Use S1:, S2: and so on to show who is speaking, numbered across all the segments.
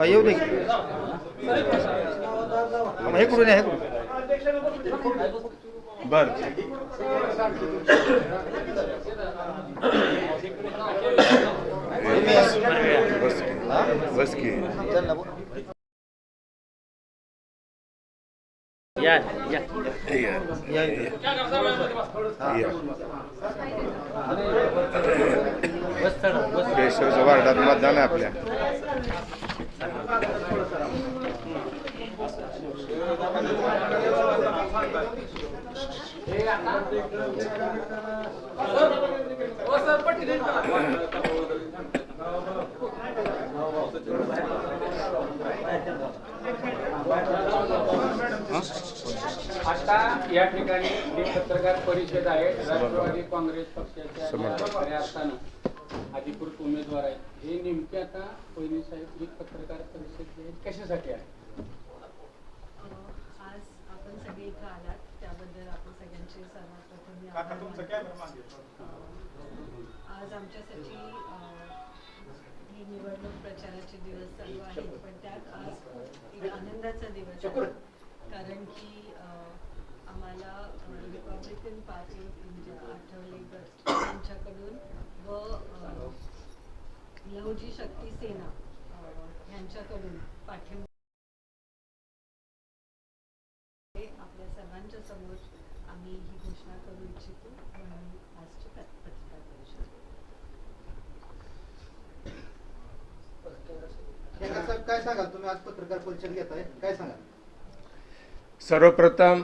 S1: येऊ दे. हे करून या, हे करून बर.
S2: बस की.
S3: या या.
S2: मतदान आहे आपल्या.
S4: आता या ठिकाणी पत्रकार परिषद आहे राष्ट्रवादी काँग्रेस पक्षाच्या अधिकृत उमेदवार आहेत. हे नेमके आता पहिली साहेब ही पत्रकार परिषद आहे, कशासाठी आहे
S5: आज आपण सगळे इथं आलात. त्याबद्दल आपण सगळ्यांचे सर्वप्रथम मी आभार मानते. आज आमच्यासाठी ही निवडणूक प्रचाराचे दिवस चालू आहेत पण त्यात आज एक आनंदाचा दिवस आहे. कारण की आम्हाला Republican party of India Athawale गट यांच्याकडून व अं, लहुजी शक्ती सेना यांच्याकडून पाठिंबा हे आपल्या सर्वांच्या समोर आम्ही ही घोषणा करू इच्छितो. म्हणून आजची पत- पत्रकार परिषद.
S1: साहेब, काय सांगाल? तुम्ही आज पत्रकार परिषद घेताय. काय सांगाल?
S6: सर्वप्रथम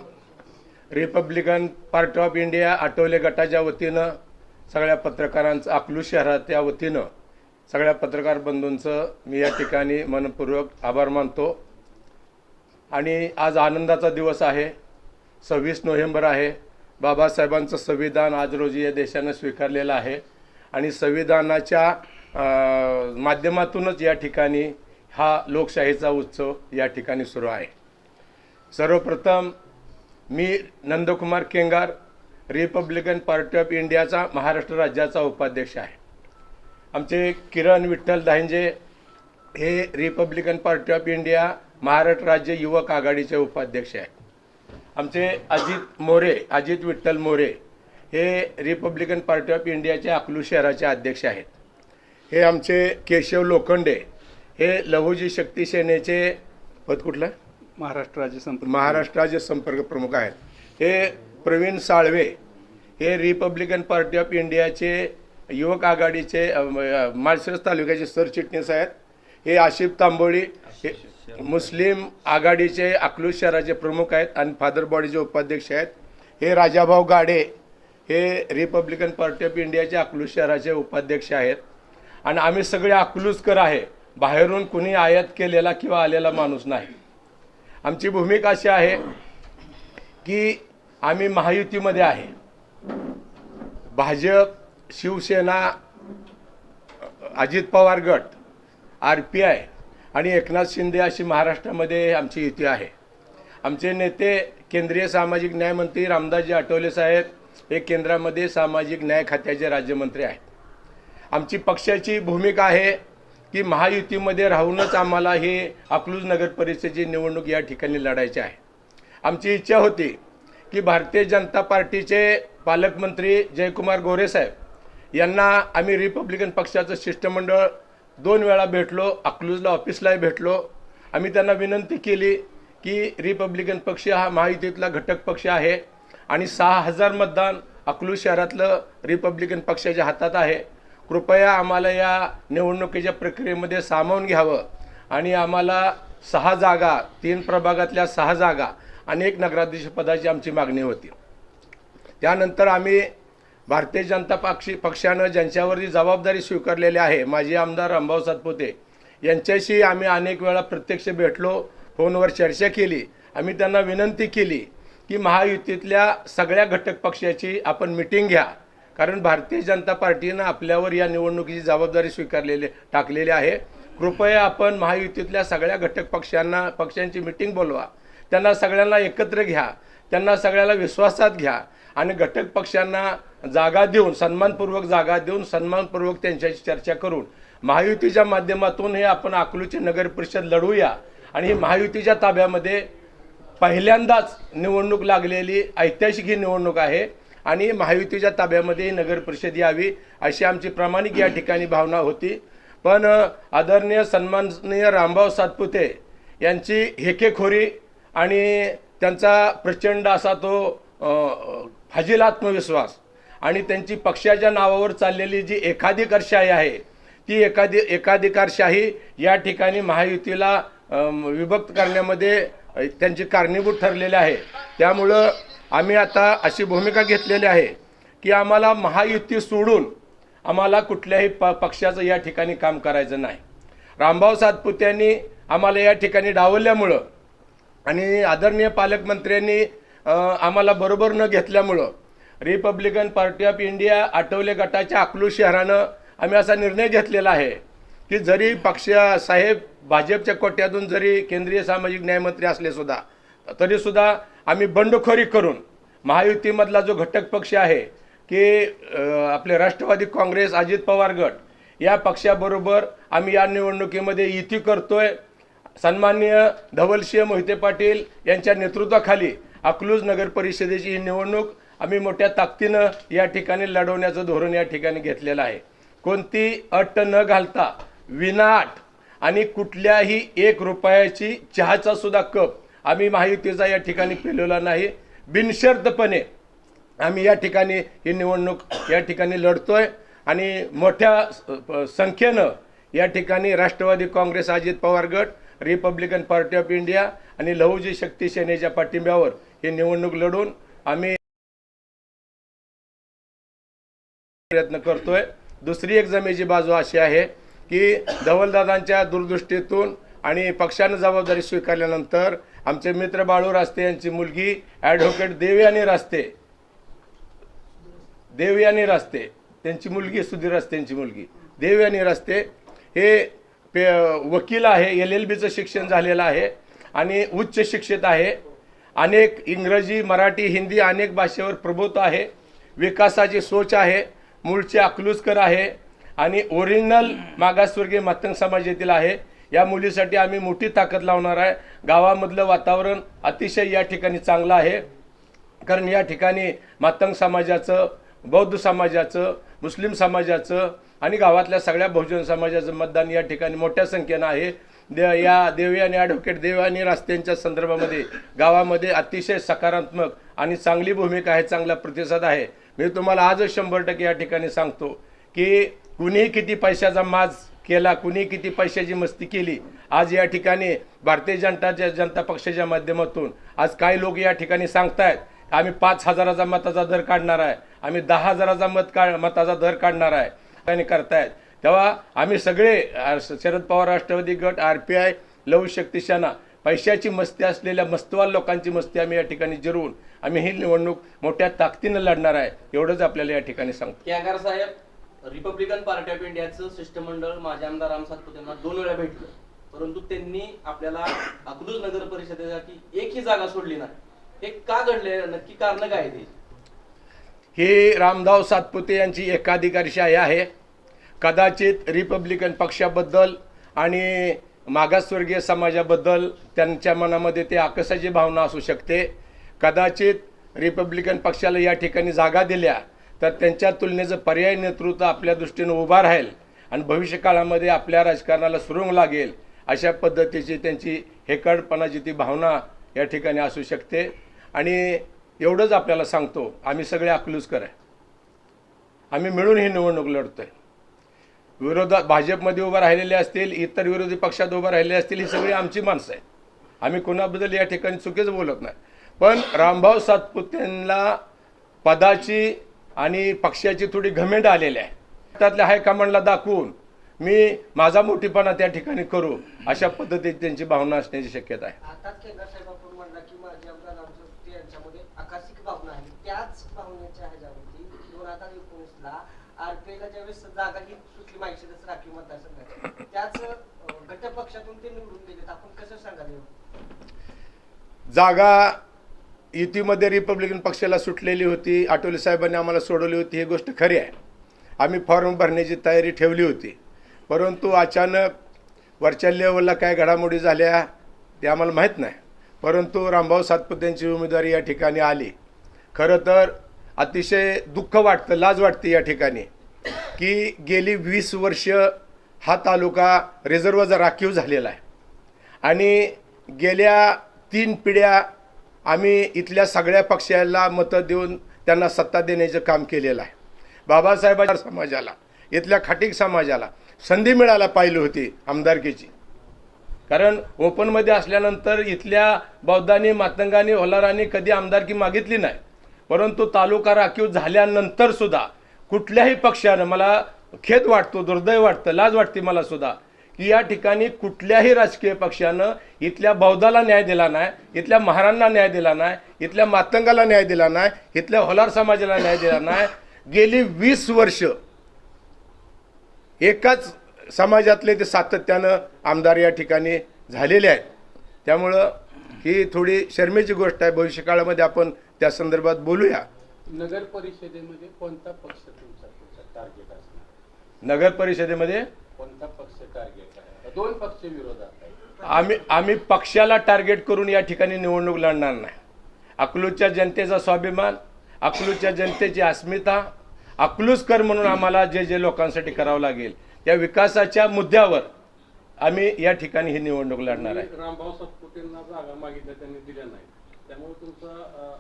S6: Republican party of India Athawale गटाच्या वतीनं सगळ्या पत्रकारांचं अकलूज शहराच्या वतीनं सगळ्या पत्रकार बंधूंचं मी या ठिकाणी मनपूर्वक आभार मानतो. आणि आज आनंदाचा दिवस आहे. सव्वीस नोव्हेंबर आहे. बाबासाहेबांचं संविधान आज रोजी या देशानं स्वीकारलेलं आहे. आणि संविधानाच्या माध्यमातूनच या ठिकाणी हा लोकशाहीचा उत्सव या ठिकाणी सुरू आहे. सर्वप्रथम मी Nandkumar Kengar Republican party of इंडियाचा महाराष्ट्र राज्याचा उपाध्यक्ष आहे. आमचे किरण विठ्ठल दाहिंजे हे Republican party of India Maharashtra राज्य युवक आघाडीचे उपाध्यक्ष आहेत. आमचे अजित मोरे अजित विठ्ठल मोरे हे रिपब्लिकन पार्टी ऑफ इंडियाचे अकलूज शहराचे अध्यक्ष आहेत. हे आमचे केशव लोखंडे हे लहुजी शक्ती सेनेचे पद कुठलं?
S7: महाराष्ट्र राज्य संपर्क
S6: महाराष्ट्र राज्य संपर्क प्रमुख आहेत. हे प्रवीण साळवे हे रिपब्लिकन पार्टी ऑफ इंडियाचे युवक आघाडीचे माळशिरस तालुक्याचे सरचिटणीस आहेत. हे आशिफ तांबोळी हे मुस्लिम आघाडीचे अकलूज शहराचे प्रमुख आहेत आणि फादर बॉडीचे उपाध्यक्ष आहेत. हे राजाभाऊ गाडे हे रिपब्लिकन पार्टी ऑफ इंडियाचे अकलूज शहराचे उपाध्यक्ष आहेत. आणि आम्ही सगळे अकलूजकर आहे. बाहेरून कुणी आयात केलेला किंवा आलेला माणूस नाही. आमची भूमिका अशी आहे की आम्ही महायुतीमध्ये आहे. भाजप शिवसेना अजित पवार गट आर पी आय आणि एकनाथ शिंदे अशी महाराष्ट्रामध्ये आमची युती आहे. आमचे नेते केंद्रीय सामाजिक न्याय मंत्री रामदासजी आठवले साहेब हे केंद्रामध्ये सामाजिक न्याय खात्याचे राज्यमंत्री आहेत. आमची पक्षाची भूमिका आहे की महायुतीमध्ये राहूनच आम्हाला हे अकलूज नगर परिषदेची निवडणूक या ठिकाणी लढायची आहे. आमची इच्छा होती की भारतीय जनता पार्टीचे पालकमंत्री जयकुमार गोरे साहेब यांना आम्ही रिपब्लिकन पक्षाचं शिष्टमंडळ दोन वेळा भेटलो अकलूजला ऑफिसलाही भेटलो. आम्ही त्यांना विनंती केली की रिपब्लिकन पक्ष हा महायुतीतला घटक पक्ष आहे आणि सहा हजार मतदान अकलूज शहरातलं रिपब्लिकन पक्षाच्या हातात आहे. कृपया आम्हाला या निवडणुकीच्या प्रक्रियेमध्ये सामावून घ्यावं आणि आम्हाला सहा जागा तीन प्रभागातल्या सहा जागा आणि एक नगराध्यक्ष पदाची आमची मागणी होती. त्यानंतर आम्ही भारतीय जनता पक्षी पक्षानं ज्यांच्यावरती जबाबदारी स्वीकारलेली आहे माजी आमदार रामभाऊ सातपुते यांच्याशी आम्ही अनेक वेळा प्रत्यक्ष भेटलो फोनवर चर्चा केली. आम्ही त्यांना विनंती केली की महायुतीतल्या सगळ्या घटक पक्षाची आपण मिटिंग घ्या. कारण भारतीय जनता पार्टीनं आपल्यावर या निवडणुकीची जबाबदारी स्वीकारलेली टाकलेली आहे. कृपया आपण महायुतीतल्या सगळ्या घटक पक्षांना पक्षांची मिटिंग बोलवा. त्यांना सगळ्यांना एकत्र घ्या. त्यांना सगळ्याला विश्वासात घ्या. आणि घटक पक्षांना जागा देऊन सन्मानपूर्वक जागा देऊन सन्मानपूर्वक त्यांच्याशी चर्चा करून महायुतीच्या माध्यमातून हे आपण अकलूची नगर परिषद लढवूया. आणि ही महायुतीच्या ताब्यामध्ये पहिल्यांदाच निवडणूक लागलेली ऐतिहासिक ही निवडणूक आहे. आणि महायुतीच्या ताब्यामध्ये ही नगर परिषद यावी अशी आमची प्रामाणिक या ठिकाणी भावना होती. पण आदरणीय सन्माननीय रामभाऊ सातपुते यांची हेकेखोरी आणि त्यांचा प्रचंड असा तो फाजील आत्मविश्वास. आणि त्यांची पक्षाच्या नावावर चाललेली जी एकाधिकारशाही आहे ती एकाधी एकाधिकारशाही या ठिकाणी महायुतीला विभक्त करण्यामध्ये त्यांची कारणीभूत ठरलेली आहे. त्यामुळं आम्ही आता अशी भूमिका घेतलेली आहे की आम्हाला महायुती सोडून आम्हाला कुठल्याही प पक्षाचं या ठिकाणी काम करायचं नाही. रामभाऊ सातपुत्यांनी आम्हाला या ठिकाणी डावलल्यामुळं आणि आदरणीय पालकमंत्र्यांनी आम्हाला बरोबर न घेतल्यामुळं Republican party of India Athawale गटाच्या अकलू शहरानं आम्ही असा निर्णय घेतलेला आहे की जरी पक्ष साहेब भाजपच्या कोट्यातून जरी केंद्रीय सामाजिक न्यायमंत्री असले सुद्धा तरीसुद्धा आम्ही बंडखोरी करून महायुतीमधला जो घटक पक्ष आहे की आपले राष्ट्रवादी काँग्रेस अजित पवार गट या पक्षाबरोबर आम्ही या निवडणुकीमध्ये युती करतोय. सन्माननीय धवलसिंह मोहिते पाटील यांच्या नेतृत्वाखाली अकलूज नगर परिषदेची ही निवडणूक आम्ही मोठ्या ताकदीनं या ठिकाणी लढवण्याचं धोरण या ठिकाणी घेतलेलं आहे. कोणती अट न घालता विनाट आणि कुठल्याही एक रुपयाची चहाचा सुद्धा कप आम्ही महायुतीचा या ठिकाणी पिलेला नाही. बिनशर्तपणे आम्ही या ठिकाणी ही निवडणूक या ठिकाणी लढतोय आणि मोठ्या संख्येनं या ठिकाणी राष्ट्रवादी काँग्रेस अजित पवार गट रिपब्लिकन पार्टी ऑफ इंडिया आणि लहुजी शक्ती सेनेच्या पाठिंब्यावर ही निवडणूक लढून आम्ही प्रयत्न करतोय. दुसरी एक जमेची बाजू अशी आहे की धवलदादांच्या दूरदृष्टीतून आणि पक्षानं जबाबदारी स्वीकारल्यानंतर आमचे मित्र बाळू रास्ते यांची मुलगी ॲडव्होकेट देवयानी रास्ते देवयानी रास्ते त्यांची मुलगी सुधीर रास्ते यांची मुलगी देवयानी रास्ते हे पे वकील आहे एल एल बीचं शिक्षण झालेलं आहे आणि उच्च शिक्षित आहे. अनेक इंग्रजी मराठी हिंदी अनेक भाषेवर प्रभुत्व आहे. विकासाची सोच आहे. मूळचे अकलूजकर आहे. आणि ओरिजिनल मागासवर्गीय मातंग समाजातील आहे. या मुलीसाठी आम्ही मोठी ताकद लावणार आहे. गावामधलं वातावरण अतिशय या ठिकाणी चांगलं आहे. कारण या ठिकाणी मातंग समाजाचं बौद्ध समाजाचं मुस्लिम समाजाचं आणि गावातल्या सगळ्या बहुजन समाजाचं मतदान या ठिकाणी मोठ्या संख्येनं आहे. दे या देवी आणि ॲडव्होकेट देव आणि रस्त्यांच्या संदर्भामध्ये गावामध्ये अतिशय सकारात्मक आणि चांगली भूमिका आहे चांगला प्रतिसाद आहे. मी तुम्हाला आजच शंभर टक्के या ठिकाणी सांगतो की कुणीही किती पैशाचा माज केला कुणी किती पैशाची मस्ती केली आज या ठिकाणी भारतीय जनता जनता पक्षाच्या माध्यमातून आज काही लोक या ठिकाणी सांगतायत आम्ही पाच हजाराचा मताचा दर काढणार आहे आम्ही दहा हजाराचा मत का मताचा दर काढणार आहे. करतायत. तेव्हा आम्ही सगळे शरद पवार राष्ट्रवादी गट आर पी आय लव शक्ती सेना पैशाची मस्ती असलेल्या मस्तवाल लोकांची मस्ती आम्ही या ठिकाणी जिरवून आम्ही ही निवडणूक मोठ्या ताकदीनं लढणार आहे एवढंच आपल्याला या ठिकाणी सांगतो.
S7: साहेब रिपब्लिकन पार्टी ऑफ इंडियाचं शिष्टमंडळ माझे आमदार राम सातपुतेंना दोन वेळा भेटलं. परंतु त्यांनी आपल्याला अकलूज नगर परिषदेसाठी एकही जागा सोडली नाही. हे का घडले नक्की कारण काय ते?
S6: ही रामदाव सातपुते यांची एकाधिकारशाही आहे. कदाचित रिपब्लिकन पक्षाबद्दल आणि मागासवर्गीय समाजाबद्दल त्यांच्या मनामध्ये ते आकसाची भावना असू शकते. कदाचित रिपब्लिकन पक्षाला या ठिकाणी जागा दिल्या तर त्यांच्या तुलनेचं पर्याय नेतृत्व आपल्या दृष्टीनं उभा राहील आणि भविष्यकाळामध्ये आपल्या राजकारणाला सुरुंग लागेल अशा पद्धतीची त्यांची हेकडपणाची ती भावना या ठिकाणी असू शकते. आणि एवढंच आपल्याला सांगतो आम्ही सगळे अकलूजकर आहे. आम्ही मिळून ही निवडणूक आहे विरोधात भाजपमध्ये उभं राहिलेले असतील इतर विरोधी पक्षात उभं राहिलेले असतील ही सगळी आमची माणसं आहेत. आम्ही कोणाबद्दल या ठिकाणी चुकीचं बोलत नाही. पण रामभाऊ सातपुतेंना पदाची आणि पक्षाची थोडी घमेंड आलेली आहे. त्यातल्या हायकमांडला दाखवून मी माझा मोठीपणा त्या ठिकाणी करू अशा पद्धतीत त्यांची भावना असण्याची शक्यता आहे.
S8: आहे. त्याच भावनेच्या ह्याच्यावरती दोन हजार एकोणीसला आरपीआयला ज्यावेळेस जागा ही सुटली माहिती राखीव त्याच घटक पक्षातून ते निवडून गेलेत. आपण कसं सांगाल
S6: जागा युतीमध्ये रिपब्लिकन पक्षाला सुटलेली होती. आठवले साहेबांनी आम्हाला सोडवली होती. ही गोष्ट खरी आहे. आम्ही फॉर्म भरण्याची तयारी ठेवली होती. परंतु अचानक वरच्या लेवलला काय घडामोडी झाल्या ते आम्हाला माहीत नाही. परंतु रामभाऊ सातपुतेंची उमेदवारी या ठिकाणी आली. खरं तर अतिशय दुःख वाटतं लाज वाटते या ठिकाणी. की गेली वीस वर्ष हा तालुका रिझर्वचा राखीव झालेला आहे. आणि गेल्या तीन पिढ्या आम्ही इथल्या सगळ्या पक्षाला मतं देऊन त्यांना सत्ता देण्याचं काम केलेलं आहे. बाबासाहेबांच्या समाजाला इथल्या खाटीक समाजाला संधी मिळायला पाहिली होती आमदारकीची. कारण ओपनमध्ये असल्यानंतर इथल्या बौद्धांनी मातंगांनी होलारांनी कधी आमदारकी मागितली नाही. परंतु तालुका राखीव झाल्यानंतरसुद्धा कुठल्याही पक्षानं मला खेद वाटतो दुर्दैव वाटतं लाज वाटते मला सुद्धा की या ठिकाणी कुठल्याही राजकीय पक्षानं इथल्या बौद्धाला न्याय दिला नाही इथल्या महारांना न्याय दिला नाही इथल्या मातंगाला न्याय दिला नाही इथल्या होलार समाजाला न्याय दिला नाही. गेली वीस वर्ष एकाच समाजातले ते सातत्यानं आमदार या ठिकाणी झालेले आहेत. त्यामुळं ही थोडी शर्मेची गोष्ट आहे. भविष्यकाळामध्ये आपण त्या संदर्भात बोलूया.
S4: नगर परिषदेमध्ये कोणता पक्ष तुमचा टार्गेट असणार?
S6: नगर परिषदेमध्ये?
S4: कोणता पक्ष टार्गेट आहे? दोन पक्ष विरोधात आहे
S6: आम्ही आम्ही पक्षाला टार्गेट करून या ठिकाणी निवडणूक लढणार नाही. अकलूजच्या जनतेचा स्वाभिमान अकलूजच्या जनतेची अस्मिता अकलूजकर म्हणून आम्हाला जे जे लोकांसाठी करावं लागेल त्या विकासाच्या मुद्द्यावर आम्ही या ठिकाणी ही निवडणूक लढणार आहे.
S9: रामभाऊ सातपुतेंना जागा मागितल्या त्यांनी दिल्या नाही त्यामुळे तुमचा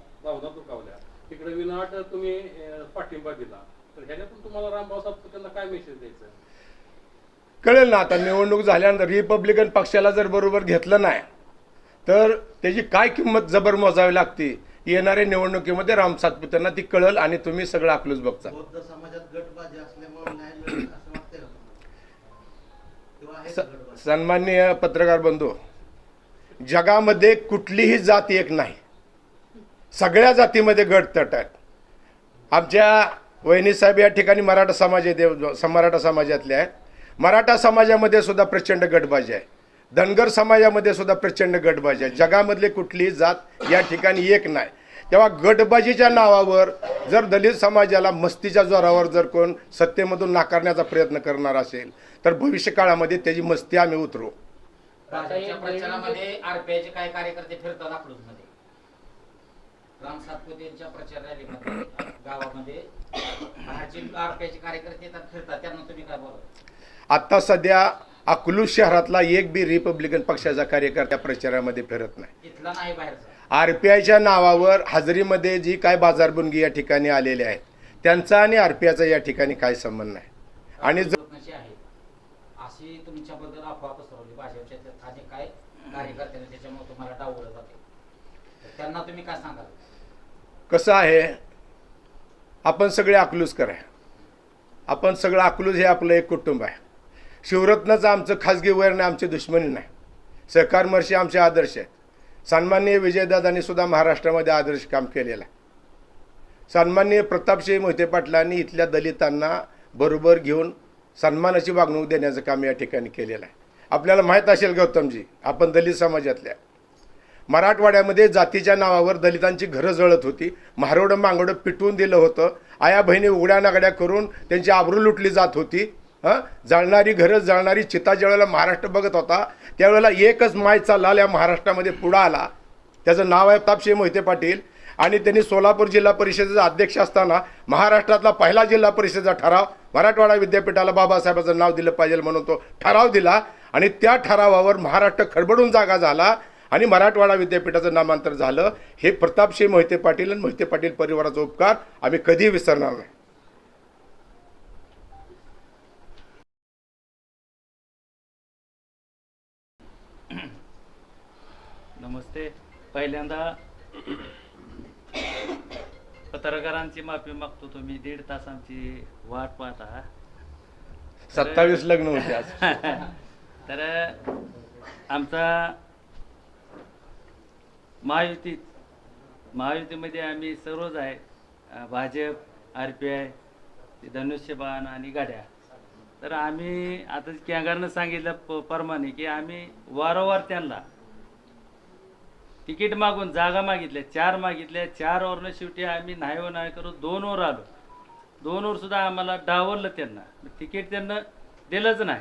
S9: तिकडे विनाट तुम्ही पाठिंबा दिला. तर ह्याच्यातून तुम्हाला रामभाऊ सातपुतेंना काय मेसेज द्यायचा?
S6: कळेल ना आता निवडणूक झाल्यानंतर रिपब्लिकन पक्षाला जर बरोबर घेतलं नाही तर त्याची काय किंमत जबर मोजावी लागते? येणाऱ्या निवडणुकीमध्ये राम सातपुतेंना ती कळल आणि तुम्ही सगळं अकलूज बघता? सन्माननीय पत्रकार बंधू जगामध्ये कुठलीही जात एक नाही. सगळ्या जातीमध्ये गट तट आहेत. आमच्या वहिनीसाहेब या ठिकाणी मराठा समाज देव मराठा समाजातले आहेत. मराठा समाजामध्ये सुद्धा प्रचंड गटबाजी आहे. धनगर समाजामध्ये सुद्धा प्रचंड गटबाजी आहे. जगामधली कुठलीही जात या ठिकाणी एक नाही. तेव्हा गटबाजीच्या नावावर जर दलित समाजाला मस्तीच्या जोरावर जर कोण सत्तेमधून नाकारण्याचा प्रयत्न करणार असेल तर भविष्य काळामध्ये त्याची मस्ती आम्ही उतरू
S10: आरपीआयचे राम सातपुतेंच्या प्रचार रॅलीमध्ये गावामध्ये बाहेरचे आरपीआयचे कार्यकर्ते येतात फिरतात. त्यांना तुम्ही काय
S6: आत्ता सध्या अकलूज शहरातला एक बी रिपब्लिकन पक्षाचा कार्यकर्ता प्रचारामध्ये फिरत नाही.
S10: इथला नाही बाहेरचा.
S6: आर पी आयच्या नावावर हजेरीमध्ये जी काय बाजारबुंगी या ठिकाणी आलेले आहेत त्यांचा आणि आर पी आयचा या ठिकाणी काय संबंध नाही. आणि जर
S10: नशी आहे अशी तुमच्याबद्दल अफवा पसरवली. भाजपच्या त्या अनेक काय कार्यकर्त्यांनी त्याच्यामुळे तुम्हाला डावलं जाते तर त्यांना तुम्ही काय सांगाल?
S6: कसं आहे? आपण सगळे अकलूजकर आहे आपण सगळं अकलूज हे आपलं एक कुटुंब आहे. शिवरत्नाचं आमचं खाजगी वैर नाही आमची दुश्मनी नाही. सहकारमर्षी आमचे आदर्श आहेत. सन्माननीय विजयदादांनी सुद्धा महाराष्ट्रामध्ये आदर्श काम केलेलं आहे. सन्माननीय प्रतापसिंह मोहिते पाटलांनी इथल्या दलितांना बरोबर घेऊन सन्मानाची वागणूक देण्याचं काम या ठिकाणी केलेलं आहे. आपल्याला माहीत असेल गौतमजी आपण दलित समाजातल्या. मराठवाड्यामध्ये जातीच्या नावावर दलितांची घरं जळत होती. म्हारोडं मांगडं पिटवून दिलं होतं. आया बहिणी उघड्या नागड्या करून त्यांची आबरू लुटली जात होती. हं? जळणारी घरं जळणारी चिता ज्यावेळेला महाराष्ट्र बघत होता त्यावेळेला एकच मायचा लाल या महाराष्ट्रामध्ये पुढं आला. त्याचं नाव आहे तापशी मोहिते पाटील आणि त्यांनी सोलापूर जिल्हा परिषदेचा अध्यक्ष असताना महाराष्ट्रातला पहिला जिल्हा परिषदेचा ठराव मराठवाडा विद्यापीठाला बाबासाहेबाचं नाव दिलं पाहिजे म्हणून तो ठराव दिला आणि त्या ठरावावर महाराष्ट्र खडबडून जागा झाला. आणि मराठवाडा विद्यापीठाचं नामांतर झालं. हे प्रतापसिंह मोहिते पाटील आणि मोहिते पाटील परिवाराचा उपकार आम्ही कधीही विसरणार नाही.
S3: नमस्ते. पहिल्यांदा पत्रकारांची माफी मागतो तुम्ही. दीड तास आमची वाट पाहत आहात.
S6: सत्तावीस लग्न होते आज.
S3: तर आमचा महायुतीत महायुतीमध्ये आम्ही सर्वच आहे. भाजप आर पी आय धनुष्यबाण आणि गाड्या. तर आम्ही आता कॅंगारनं सांगितलं प- परमाने की आम्ही वारंवार त्यांना तिकीट मागून जागा मागितल्या चार मागितल्या चार चारवरनं शेवटी आम्ही नाही व नाही करू दोनवर आलो. दोनवर सुद्धा आम्हाला डावरलं त्यांना. तिकीट त्यांना दिलंच नाही.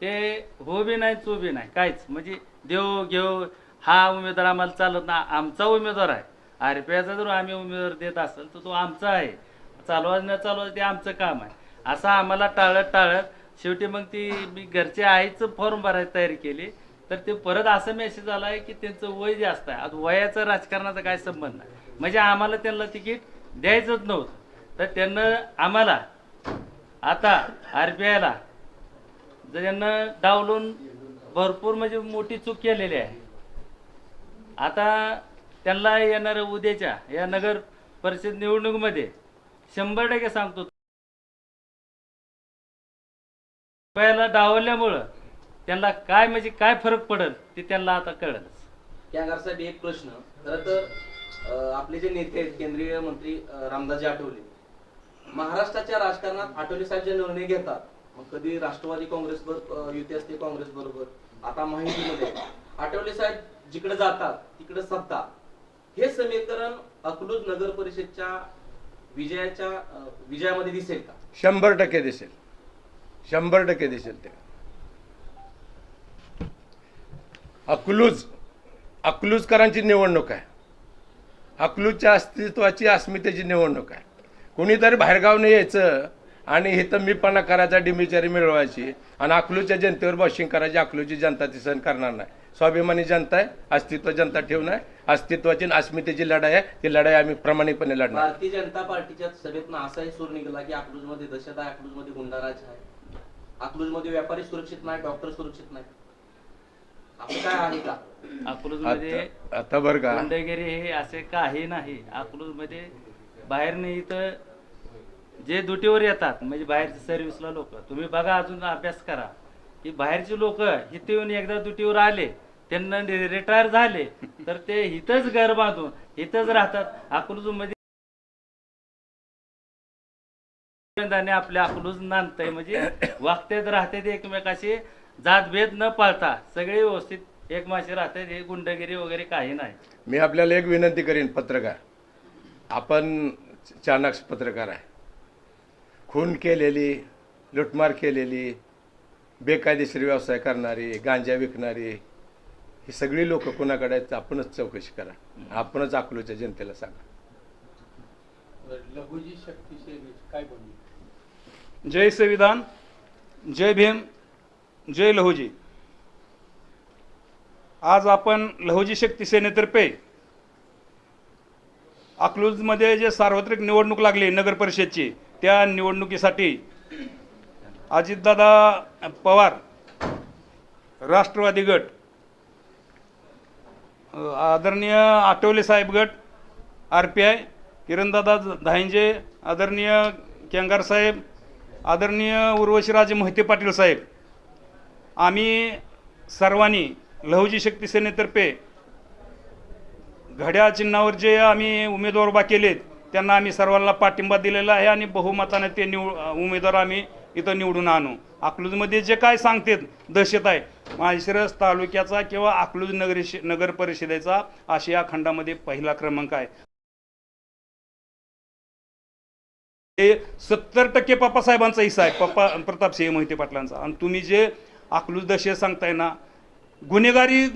S3: ते हो बी नाही चो बी नाही काहीच. म्हणजे देव घेऊ हा उमेदवार आम्हाला चालत ना आमचा उमेदवार आहे. आर पी आयचा जर आम्ही उमेदवार देत असेल तर तो आमचा आहे. चालवा न चालवा ते आमचं काम आहे. असं आम्हाला टाळत टाळत शेवटी मग ती मी घरचे आईचं फॉर्म भरायची तयारी केली तर ते परत असं मेसेज आला आहे की त्यांचं वय जास्त आहे. आता वयाचं राजकारणाचा काय संबंध नाही. म्हणजे आम्हाला त्यांना तिकीट द्यायचंच नव्हतं. तर त्यांना आम्हाला आता आर पी आयला जर यांना डावलून भरपूर म्हणजे मोठी चूक केलेली आहे. आता त्यांना येणाऱ्या उद्याच्या या नगर परिषद निवडणुकीमध्ये शंभर टक्के सांगतो. पहिला डावल्यामुळं त्यांना काय म्हणजे काय फरक पडेल ते त्यांना आता कळलं
S7: साहेब एक प्रश्न. खरं तर आपले जे नेते आहेत केंद्रीय मंत्री रामदासजी आठवले. महाराष्ट्राच्या राजकारणात आठवले साहेब जे निर्णय घेतात मग कधी राष्ट्रवादी काँग्रेस बरोबर युती असते काँग्रेस बरोबर. आता माहितीमध्ये आठवले साहेब जिकडे जातात तिकडे सत्ता. हे समीकरण अकलूज नगर परिषदच्या विजयाच्या विजयामध्ये दिसेल का?
S6: शंभर टक्के दिसेल. शंभर टक्के दिसेल ते. अकलूज अकलूजकरांची निवडणूक आहे. अकलूजच्या अस्तित्वाची अस्मितेची निवडणूक आहे. कुणीतरी बाहेरगावने यायचं आणि इथं मीपणा करायचा डिमिचारी मिळवायची आणि अकलूजच्या जनतेवर बॉशिंग करायची अकलूजची जनता ती सहन करणार नाही. स्वाभिमानी जनता आहे अस्तित्व जनता ठेवून आहे अस्तित्वाची आणि अस्मितेची लढाई आहे ती लढाई आम्ही प्रामाणिकपणे लढणार.
S7: भारतीय जनता पार्टीच्या सभेतनं असाही सूर निघाला की अकलूजमध्ये दहशत आहे अकलूजमध्ये गुंडाराज आहे. अकलूजमध्ये व्यापारी सुरक्षित नाही डॉक्टर सुरक्षित नाही. असं काय आहे का?
S3: अकलूजमध्ये
S6: आता आता बरं का.
S3: गुंडगिरी हे असे काही नाही. अकलूजमध्ये बाहेरनं इथं जे ड्युटीवर येतात म्हणजे बाहेरच्या सर्व्हिसला लोक. तुम्ही बघा अजून अभ्यास करा. की बाहेरचे लोक इथे येऊन एकदा दुटीवर आले त्यांना रिटायर झाले तर ते इथंच घर बांधून इथंच राहतात. अकलूजमध्ये मध्ये आपल्या अकलूज नांदतंय. म्हणजे वागतेत राहतात एकमेकाशी जातभेद न पाळता सगळे व्यवस्थित एकमाशी राहतात हे गुंडगिरी वगैरे काही नाही.
S6: मी आपल्याला एक विनंती करीन पत्रकार. आपण चाणक्य पत्रकार आहे. खून केलेली लुटमार केलेली बेकायदेशीर व्यवसाय करणारी गांजा विकणारी ही सगळी लोक कुणाकडे आहेत आपणच चौकशी करा. आपणच अकलूच्या जनतेला सांगा.
S4: लघुजी शक्ती काय
S11: जय संविधान जय भीम जय लहुजी आज आपण लहुजी शक्ती सेनेतर्फे अकलूजमध्ये जे सार्वत्रिक निवडणूक लागली नगर परिषदची त्या निवडणुकीसाठी अजितदादा पवार राष्ट्रवादी गट आदरणीय आठवले साहेब गट आर पी आय किरणदादा धायंजे आदरणीय केंगार साहेब आदरणीय उर्वशीराजे मोहिते पाटील साहेब आम्ही सर्वांनी लहुजी शक्ती सेनेतर्फे घड्याळ चिन्हावर जे आम्ही उमेदवार उभा केलेत त्यांना आम्ही सर्वांना पाठिंबा दिलेला आहे आणि बहुमताने ते निव उमेदवार आम्ही इथं निवडून आणू. अकलूजमध्ये जे काय सांगतात दहशत आहे. माळशिरस तालुक्याचा किंवा अकलूज नगरी नगर परिषदेचा आशिया खंडामध्ये पहिला क्रमांक आहे. ते सत्तर टक्के पप्पासाहेबांचा हिस्सा आहे. पप्पा प्रतापसिंह मोहिते पाटलांचा. आणि तुम्ही जे अकलूज दशे सांगताय ना गुन्हेगारी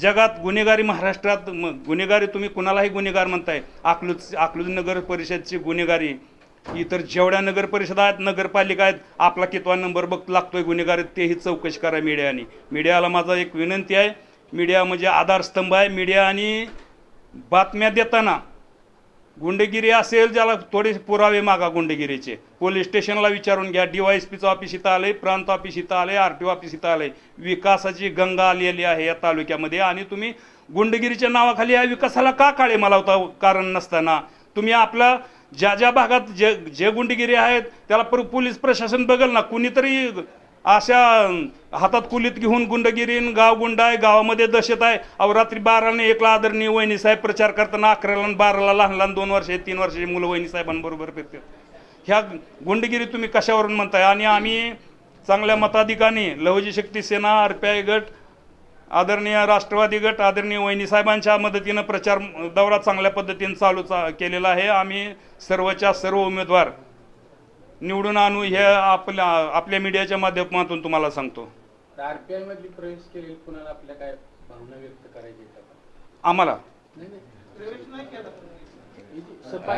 S11: जगात गुन्हेगारी महाराष्ट्रात गुन्हेगारी तुम्ही कुणालाही गुन्हेगार म्हणताय. अकलूज अकलूज नगर परिषदची गुन्हेगारी इतर जेवढ्या नगर परिषदा आहेत नगरपालिका आहेत आपला कितवा नंबर बघ लागतोय गुन्हेगार तेही चौकशी करा मीडियाने. मीडियाला माझा एक विनंती आहे मीडिया म्हणजे आधारस्तंभ आहे. मीडिया आणि बातम्या देताना गुंडगिरी असेल ज्याला थोडे पुरावे मागा गुंडगिरीचे. पोलीस स्टेशनला विचारून घ्या डी वाय एस पीचं ऑफिस इथं आलं आहे प्रांत ऑफिस इथं आलं आहे आर टी ऑफिस इथं आलं आहे विकासाची गंगा आलेली आहे या तालुक्यामध्ये आणि तुम्ही गुंडगिरीच्या नावाखाली या विकासाला का काळे मला होता कारण नसताना? तुम्ही आपला ज्या ज्या भागात जे जे गुंडगिरी आहेत त्याला पर पोलीस प्रशासन बघल ना. कुणीतरी अशा हातात कुलीत घेऊन गुंडगिरी गाव गुंड आहे गावामध्ये दहशत आहे. अहो रात्री बाराने एकला आदरणीय वहिनी साहेब प्रचार करताना अकराला बाराला लहान लहान दोन वर्षे तीन वर्षाची मुलं वहिनी साहेबांबरोबर फिरतात. ह्या गुंडगिरी तुम्ही कशावरून म्हणताय? आणि आम्ही चांगल्या मताधिकाने लवजी शक्ती सेना आरपीआय गट आदरणीय राष्ट्रवादी गट आदरणीय वहिनी साहेबांच्या मदतीनं प्रचार दौरा चांगल्या पद्धतीने चालू चा केलेला आहे. आम्ही सर्वच्या सर्व उमेदवार निवडून आणू हे आपल्या आपल्या मीडियाच्या माध्यमातून तुम्हाला सांगतो? आम्हाला?
S4: नाही नाही. प्रवेश नाही केला.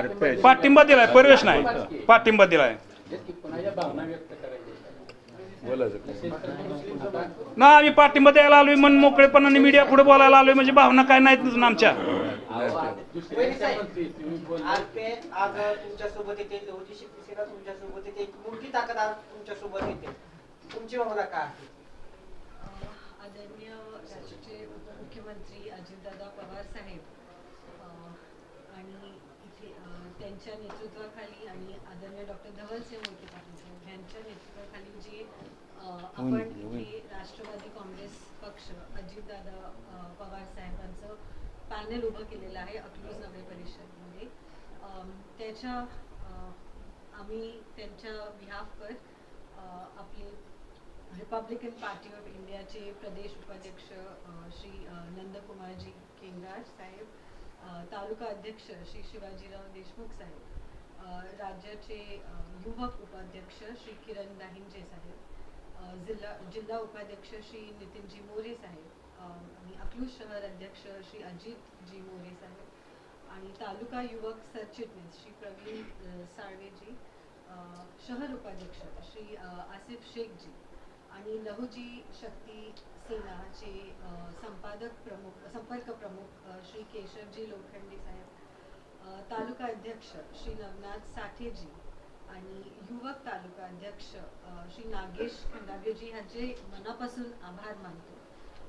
S6: RPI.
S11: पाठिंबा दिलाय प्रवेश नाही. पाठिंबा दिलाय. ना आम्ही पाठिंबा द्यायला आलोय मन मोकळेपणाने मीडिया पुढे बोलायला आलोय म्हणजे भावना काय नाहीत ना आमच्या.
S4: दुसऱ्या
S8: येते येते एक ताकद येते तुमची
S5: आदरणीय राज्याचे उपमुख्यमंत्री अजितदादा पवार साहेब आणि त्यांच्या नेतृत्वाखाली आणि आदरणीय डॉक्टर धवलसिंह मोहिते पाटील साहेब यांच्या नेतृत्वाखाली जे आपण राष्ट्रवादी काँग्रेस पक्ष अजितदादा पवार साहेबांचं पॅनल उभं केलेलं आहे अकलूज नगर परिषदमध्ये. त्याच्या आम्ही त्यांच्या बिहाफवर आपले रिपब्लिकन पार्टी ऑफ इंडियाचे प्रदेश उपाध्यक्ष श्री नंदकुमारजी केंगार साहेब तालुका अध्यक्ष श्री शिवाजीराव देशमुख साहेब राज्याचे युवक उपाध्यक्ष श्री किरण दाहिंजे साहेब जिल्हा जिल्हा उपाध्यक्ष श्री नितीनजी मोरे साहेब आणि अकलूज शहर अध्यक्ष श्री अजितजी मोरे साहेब आणि तालुका युवक सरचिटणीस श्री प्रवीण साळवेजी शहर उपाध्यक्ष श्री आसिफ शेखजी आणि लहुजी शक्ती सेनाचे संपादक प्रमुख संपर्क प्रमुख श्री केशवजी लोखंडे साहेब तालुका अध्यक्ष श्री नवनाथ साठेजी आणि युवक तालुका अध्यक्ष श्री नागेश खंडागेजी ह्यांचे मनापासून आभार मानतो.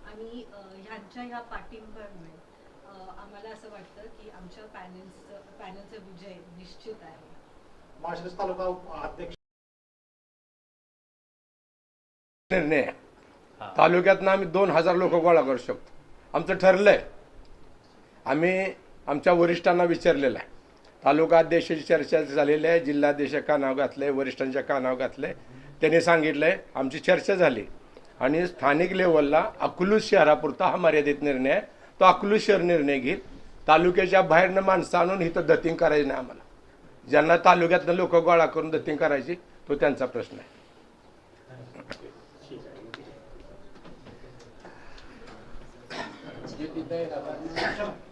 S5: आणि ह्यांच्या ह्या पाठिंब्यामुळे आम्हाला असं वाटतं की आमच्या पॅनल्सचं पॅनलचा विजय निश्चित आहे.
S12: माळशिरस तालुका अध्यक्ष
S6: निर्णय. तालुक्यातनं आम्ही दोन हजार लोक गोळा करू शकतो. आमचं ठरलंय. आम्ही आमच्या वरिष्ठांना विचारलेलं आहे. तालुका अध्यक्षाची चर्चा झालेली आहे जिल्हाध्यक्ष कानाव घातलंय वरिष्ठांच्या कानाव घातलंय त्यांनी सांगितलंय आमची चर्चा झाली. आणि स्थानिक लेवलला अकलूज शहरापुरता हा मर्यादित निर्णय आहे. तो अकलूज शहर निर्णय घेईल. तालुक्याच्या बाहेरनं माणसं आणून इथं दत्तिंग करायची नाही आम्हाला. ज्यांना तालुक्यातनं लोक गोळा करून दत्तिंग करायची तो त्यांचा प्रश्न आहे.
S4: 对的，是 là.